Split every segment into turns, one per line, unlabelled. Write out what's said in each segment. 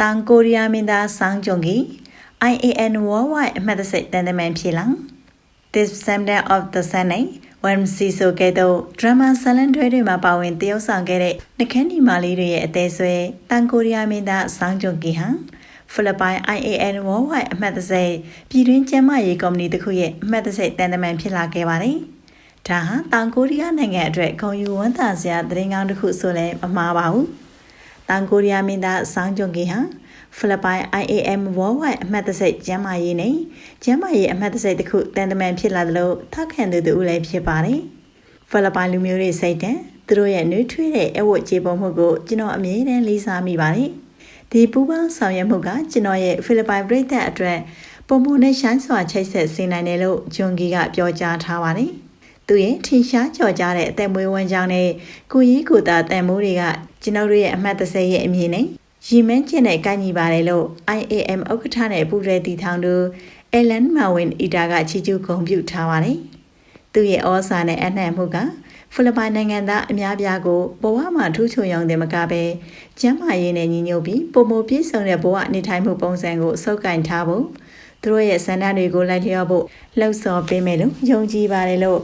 တန်ကိုရီးယားမင်းသားဆောင်ဂျုံကီ IAN Worldwide အမှတ်တစိတ်တန်တမန်ဖြစ်လာ This Sunday of the Sunday when Siso ကဲ့သို့ drama ဇာတ်လမ်းတွဲတွေမှာပါဝင်တရုပ်ဆောင်ခဲ့တဲ့နှခမ်းဒီမာလေးတွေရဲ့အသေးဆွဲတန်ကိုရီးယားမင်းသားဆောင်ဂျုံကီဟာဖိလစ်ပိုင် IAN Worldwide အမှတ်တစိတ်ပြည်တွင်းကျန်းမာရေးကော်မတီတစ်ခုရဲ့အမှတ်တစိတ်တန်တမန်ဖြစ်လာခဲ့ပါတယ်။ဒါဟာတောင်ကိုရီးယားနိုင်ငံအတွက်ဂုဏ်ယူဝမ်းသာစရာသတင်းကောင်းတစ်ခုဆိုလည်းမမှားပါဘူး။ တောင်ကိုရီးယားမင်းသားဆောင်ဂျုံကီဟာဖိလစ်ပိုင် IAM Worldwide အမှတ်တစိတ်ကျန်းမာရေးနဲ့ကျန်းမာရေးအမှတ်တစိတ်တစ်ခုတန်တမန်ဖြစ်လာသလိုထောက်ခံသူတူလည်းဖြစ်ပါတယ်။ဖိလစ်ပိုင်လူမျိုးတွေစိတ်တန်သူတို့ရဲ့နှွေးထွေးတဲ့အဝတ်ကြေပုံမှုကိုကျွန်တော်အမြဲတမ်းလေးစားမိပါတယ်။ဒီပူပေါင်းဆောင်ရွက်မှုကကျွန်တော်ရဲ့ဖိလစ်ပိုင်ပြည်သက်အတွက်ပုံမှုနဲ့ရှိုင်းစွာချိတ်ဆက်စေနိုင်တယ်လို့ဂျွန်ဂီကပြောကြားထားပါတယ်။ သူရဲ့ထင်ရှားကြော်ကြားတဲ့အသက်မွေးဝမ်းကြောင်းနဲ့ကိုကြီးကိုတာတန်မိုးတွေကကျွန်တော်တို့ရဲ့အမှတ်တစရဲ့အမြင်နဲ့ရီမန်းကျင်တဲ့ကန့်ညီပါတယ်လို့ IAM ဥက္ကဋ္ဌနဲ့ပူရဲတီထောင်သူအလန်မာဝင်အီတာကချီကျူးဂုဏ်ပြုထားပါတယ်။သူရဲ့ဩဇာနဲ့အနှံ့မှုကဖိလစ်ပိုင်နိုင်ငံသားအများပြားကိုဘဝမှာထူးချွန်ရောင်တယ်မကပဲကျန်းမာရေးနဲ့ညီညွတ်ပြီးပုံမပြည့်စုံတဲ့ဘဝနေထိုင်မှုပုံစံကိုစုပ်ကိုင်ထားဖို့သူတို့ရဲ့စံတန်းတွေကိုလိုက်လျောဖို့လှုံ့ဆော်ပေးမယ်လို့ယုံကြည်ပါတယ်လို့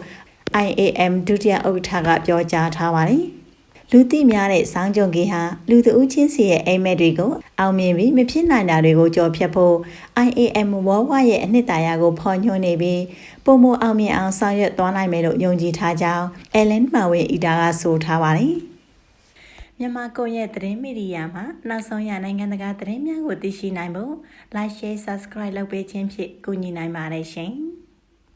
IAM ဒုတိယဥက္ကဋ္ဌကပြောကြားထားပါတယ်။လူသိများတဲ့စောင်းကြုံကြီးဟာလူတဦးချင်းစီရဲ့အိမ်မက်တွေကိုအောင်မြင်ပြီးမဖြစ်နိုင်တာတွေကိုကြော်ဖြတ်ဖို့ IAM Worldwide ရဲ့အနှစ်သာရကိုဖော်ညွှန်းနေပြီးပုံမအောင်မြင်အောင်ဆောင်ရွက်သွားနိုင်မယ်လို့ယုံကြည်ထားကြောင်း Ellen Mawin အီတာကဆိုထားပါတယ်။မြန်မာကွန်ရက်သတင်းမီဒီယာမှာနောက်ဆုံးရနိုင်ငံတကာသတင်းများကိုသိရှိနိုင်ဖို့ Like Share Subscribe လုပ်ပေးခြင်းဖြင့်ကူညီနိုင်ပါတယ်ရှင်။